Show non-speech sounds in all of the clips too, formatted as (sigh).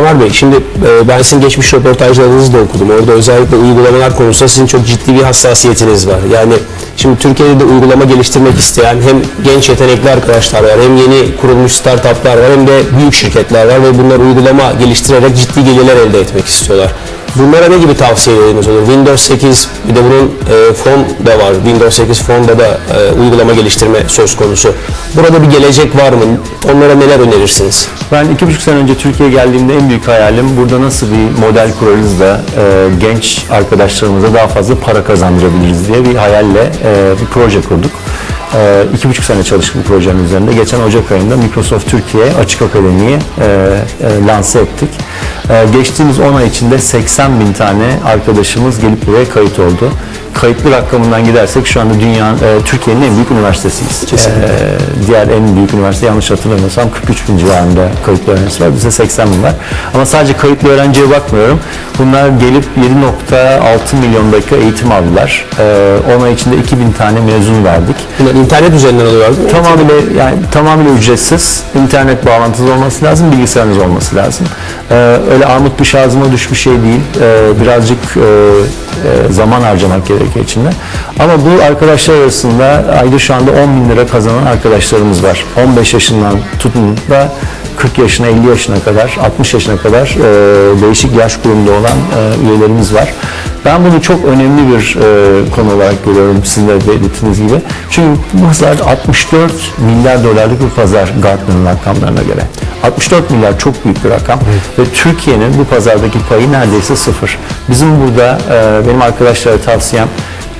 Tamer Bey, şimdi e, ben sizin geçmiş röportajlarınızı da okudum. Orada özellikle uygulamalar konusunda sizin çok ciddi bir hassasiyetiniz var. Yani şimdi Türkiye'de de uygulama geliştirmek isteyen hem genç yetenekli arkadaşlar var, hem yeni kurulmuş startuplar var, hem de büyük şirketler var ve bunlar uygulama geliştirerek ciddi gelirler elde etmek istiyorlar. Bunlara ne gibi tavsiyeleriniz olur? Windows 8 bir de bunun e, fon da var. Windows 8 fonda da e, uygulama geliştirme söz konusu. Burada bir gelecek var mı? Onlara neler önerirsiniz? Ben iki buçuk sene önce Türkiye'ye geldiğimde en büyük hayalim burada nasıl bir model kurarız da e, genç arkadaşlarımıza daha fazla para kazandırabiliriz diye bir hayalle e, bir proje kurduk. E, iki buçuk sene çalıştık bu projenin üzerinde. Geçen Ocak ayında Microsoft Türkiye Açık Akademi'yi e, e, lanse ettik. E, geçtiğimiz 10 ay içinde 80 bin tane arkadaşımız gelip buraya kayıt oldu. Kayıtlı rakamından gidersek şu anda dünyanın, e, Türkiye'nin en büyük üniversitesiyiz. Kesinlikle. E, diğer en büyük üniversite yanlış hatırlamıyorsam 43 bin civarında kayıtlı öğrencisi var. Bizde 80 bin var. Ama sadece kayıtlı öğrenciye bakmıyorum. Bunlar gelip 7.6 milyon dakika eğitim aldılar. E, 10 ay içinde 2000 tane mezun verdik. Bunlar internet üzerinden oluyor değil mi? Tamamıyla yani tamamıyla ücretsiz. internet bağlantısı olması lazım, bilgisayarınız olması lazım. Ee, öyle armut bir ağzıma düşmüş şey değil. Ee, birazcık e, e, zaman harcamak gerekiyor içinde. Ama bu arkadaşlar arasında ayda şu anda 10 bin lira kazanan arkadaşlarımız var. 15 yaşından tutun da 40 yaşına, 50 yaşına kadar, 60 yaşına kadar e, değişik yaş grubunda olan e, üyelerimiz var. Ben bunu çok önemli bir e, konu olarak görüyorum sizin de belirttiğiniz gibi. Çünkü bu pazar 64 milyar dolarlık bir pazar Gartner'ın rakamlarına göre. 64 milyar çok büyük bir rakam ve Türkiye'nin bu pazardaki payı neredeyse sıfır. Bizim burada e, benim arkadaşlara tavsiyem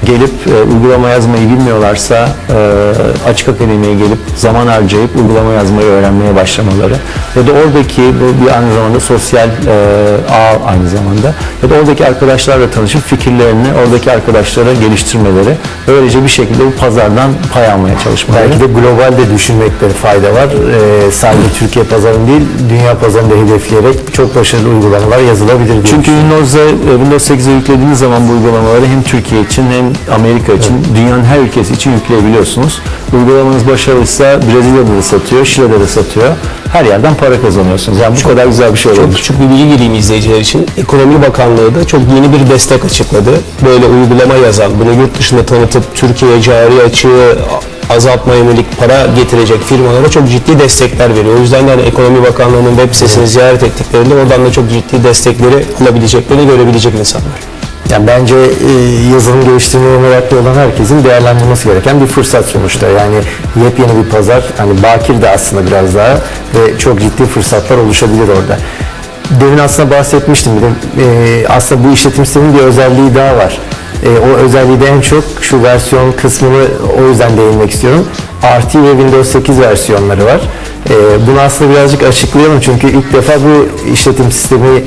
gelip e, uygulama yazmayı bilmiyorlarsa e, açık akademiye gelip zaman harcayıp uygulama yazmayı öğrenmeye başlamaları ya da oradaki bir aynı zamanda sosyal e, ağ aynı zamanda ya da oradaki arkadaşlarla tanışıp fikirlerini oradaki arkadaşlara geliştirmeleri böylece bir şekilde bu pazardan pay almaya çalışmaları. Belki de globalde düşünmekte fayda var. Ee, sadece Türkiye pazarını değil, dünya pazarını da hedefleyerek çok başarılı uygulamalar yazılabilir Çünkü Windows'a, e, Windows 8'e yüklediğiniz zaman bu uygulamaları hem Türkiye için hem Amerika için, dünyanın her ülkesi için yükleyebiliyorsunuz. Uygulamanız başarılıysa Brezilya'da da satıyor, Şile'de de satıyor. Her yerden para kazanıyorsunuz. Yani bu kadar güzel bir şey Çok olabilir. küçük bir bilgi gireyim izleyiciler için. Ekonomi Bakanlığı da çok yeni bir destek açıkladı. Böyle uygulama yazan, bunu yurt dışında tanıtıp Türkiye'ye cari açığı azaltmaya yönelik para getirecek firmalara çok ciddi destekler veriyor. O yüzden de hani Ekonomi Bakanlığı'nın web sitesini ziyaret ettiklerinde oradan da çok ciddi destekleri alabileceklerini görebilecek insanlar. Yani bence e, yazılım geliştirmeye meraklı olan herkesin değerlendirmesi gereken bir fırsat sonuçta. Yani yepyeni bir pazar, hani bakir de aslında biraz daha ve çok ciddi fırsatlar oluşabilir orada. Demin aslında bahsetmiştim bir de e, aslında bu işletim sisteminin bir özelliği daha var. E, o özelliği de en çok şu versiyon kısmını o yüzden değinmek istiyorum. RT ve Windows 8 versiyonları var. E, bunu aslında birazcık açıklayalım çünkü ilk defa bu işletim sistemi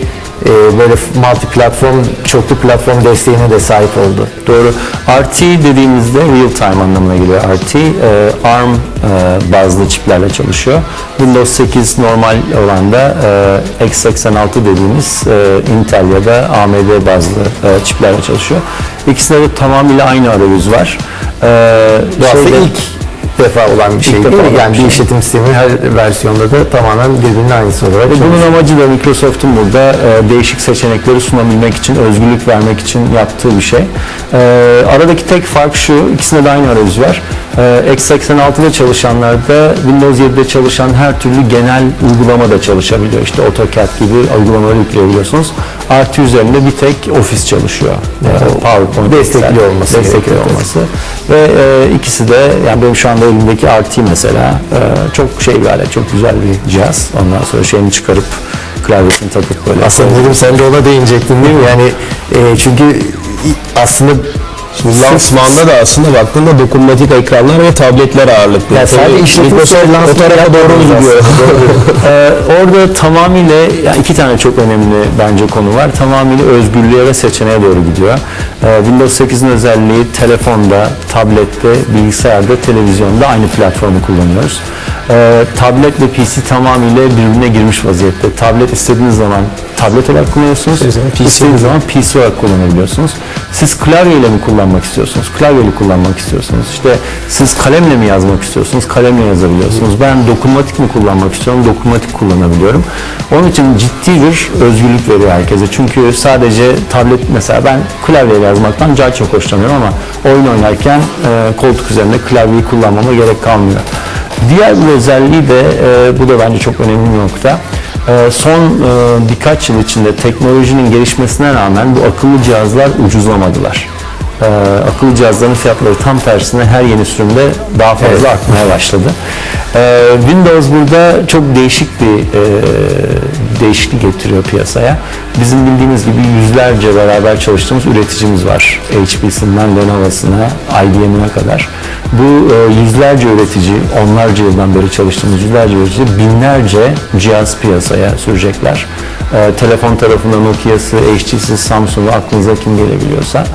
e, böyle multi platform, çoklu platform desteğine de sahip oldu. Doğru. RT dediğimizde real time anlamına geliyor. RT, e, ARM e, bazlı çiplerle çalışıyor. Windows 8 normal olan da e, x86 dediğimiz e, Intel ya da AMD bazlı e, çiplerle çalışıyor. İkisinde de tamamıyla aynı arayüz var. E, Bu aslında ilk defa olan bir şey değil mi? Yani bir şey. işletim sistemi her versiyonda da tamamen birbirinin aynısı olarak Ve bunun amacı da Microsoft'un burada e, değişik seçenekleri sunabilmek için, özgürlük vermek için yaptığı bir şey. E, aradaki tek fark şu, ikisinde de aynı arayüz var. E, x86'da çalışanlarda Windows 7'de çalışan her türlü genel uygulama da çalışabiliyor. İşte AutoCAD gibi uygulamaları yükleyebiliyorsunuz. Artı üzerinde bir tek Office çalışıyor. E, PowerPoint Destekli olması destekli gerekiyor. olması. Ve e, ikisi de yani benim şu anda elimdeki RT mesela e, çok şey bir alet, çok güzel bir cihaz. Ondan sonra şeyini çıkarıp klavyesini takıp böyle. Aslında dedim sen de ona değinecektin değil mi? Yani e, çünkü aslında Şimdi lansmanda da aslında baktığında dokunmatik ekranlar ve tabletler ağırlıklı. Ya sadece işletim o tarafa doğru gidiyor. (laughs) Ee, orada tamamıyla yani iki tane çok önemli bence konu var. Tamamıyla özgürlüğe ve seçeneğe doğru gidiyor. Ee, Windows 8'in özelliği telefonda, tablette, bilgisayarda, televizyonda aynı platformu kullanıyoruz. Ee, tabletle PC tamamıyla birbirine girmiş vaziyette. Tablet istediğiniz zaman tablet olarak kullanıyorsunuz. PC istediğiniz zaman PC olarak kullanabiliyorsunuz. Siz klavyeyle mi kullanmak istiyorsunuz? Klavyeli kullanmak istiyorsunuz. İşte siz kalemle mi yazmak istiyorsunuz? Kalemle yazabiliyorsunuz. Ben dokunmatik mi kullanmak istiyorum? Dokunmatik kullanabiliyorum. Onun için ciddi bir özgürlük veriyor herkese. Çünkü sadece tablet mesela ben klavyeyle yazmaktan çok hoşlanıyorum ama oyun oynarken e, koltuk üzerinde klavyeyi kullanmama gerek kalmıyor. Diğer bir özelliği de e, bu da bence çok önemli bir nokta. E, son e, birkaç yıl içinde teknolojinin gelişmesine rağmen bu akıllı cihazlar ucuzlamadılar. E, akıllı cihazların fiyatları tam tersine her yeni sürümde daha fazla artmaya başladı. E, Windows burada çok değişik bir e, değişiklik getiriyor piyasaya. Bizim bildiğimiz gibi yüzlerce beraber çalıştığımız üreticimiz var. HP'sinden Lenovo'suna, IBM'ine kadar. Bu e, yüzlerce üretici, onlarca yıldan beri çalıştığımız yüzlerce üretici binlerce cihaz piyasaya sürecekler. E, telefon tarafında Nokia'sı, HTC'si, Samsung'u aklınıza kim gelebiliyorsa.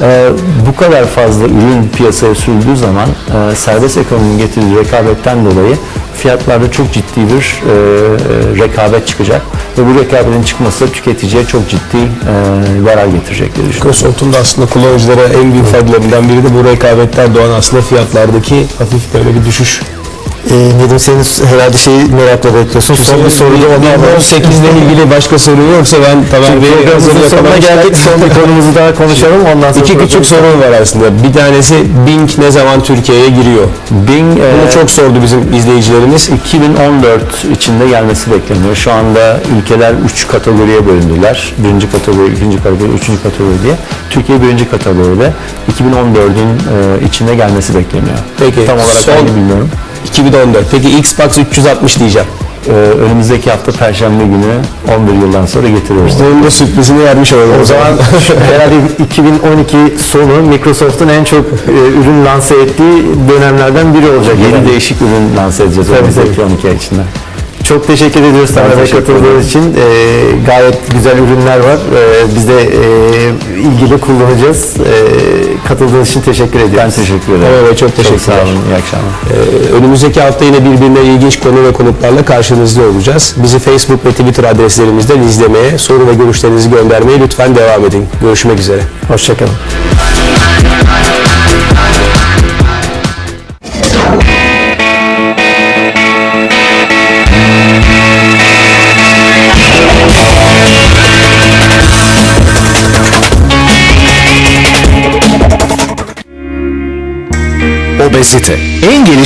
E, bu kadar fazla ürün piyasaya sürüldüğü zaman e, serbest ekonominin getirdiği rekabetten dolayı fiyatlarda çok ciddi bir e, e, rekabet çıkacak ve bu rekabetin çıkması tüketiciye çok ciddi e, zarar getirecek diye düşünüyorum. Da aslında kullanıcılara en büyük faydalarından biri de bu rekabetten doğan aslında fiyatlardaki hafif böyle bir düşüş. Ee, Nedim senin herhalde şeyi merakla bekliyorsun. Son bir soru da ona alalım. 8 ile ilgili başka soru yoksa ben tamam programımızın sonuna geldik. Son bir konumuzu daha konuşalım. Ondan sonra İki küçük sorun var aslında. Bir tanesi Bing ne zaman Türkiye'ye giriyor? Bing e, Bunu çok sordu bizim izleyicilerimiz. 2014 içinde gelmesi bekleniyor. Şu anda ülkeler 3 kategoriye bölündüler. Birinci kategori, ikinci kategori, üçüncü kategori diye. Türkiye birinci kategoride 2014'ün e, içinde gelmesi bekleniyor. Peki, Tam olarak son- bilmiyorum. 2014. Peki Xbox 360 diyeceğim. E, önümüzdeki hafta Perşembe günü 11 yıldan sonra getiriyoruz. Bunun da sürprizini vermiş olalım. O zaman (laughs) herhalde 2012 sonu Microsoft'un en çok e, ürün lanse ettiği dönemlerden biri olacak. Yeni Yani. değişik ürün lanse edeceğiz Tabii, tabii. 12 ay içinde. Çok teşekkür ediyoruz sana teşekkür katıldığınız için. Ee, gayet güzel ürünler var. Ee, biz de e, ilgili kullanacağız. Ee, katıldığınız için teşekkür ediyoruz. Ben teşekkür ederim. Evet, çok Çok teşekkürler. sağ olun. İyi akşamlar. Ee, önümüzdeki hafta yine birbirine ilginç konu ve konuklarla karşınızda olacağız. Bizi Facebook ve Twitter adreslerimizden izlemeye, soru ve görüşlerinizi göndermeye lütfen devam edin. Görüşmek üzere. Hoşçakalın. Obezite. En geniş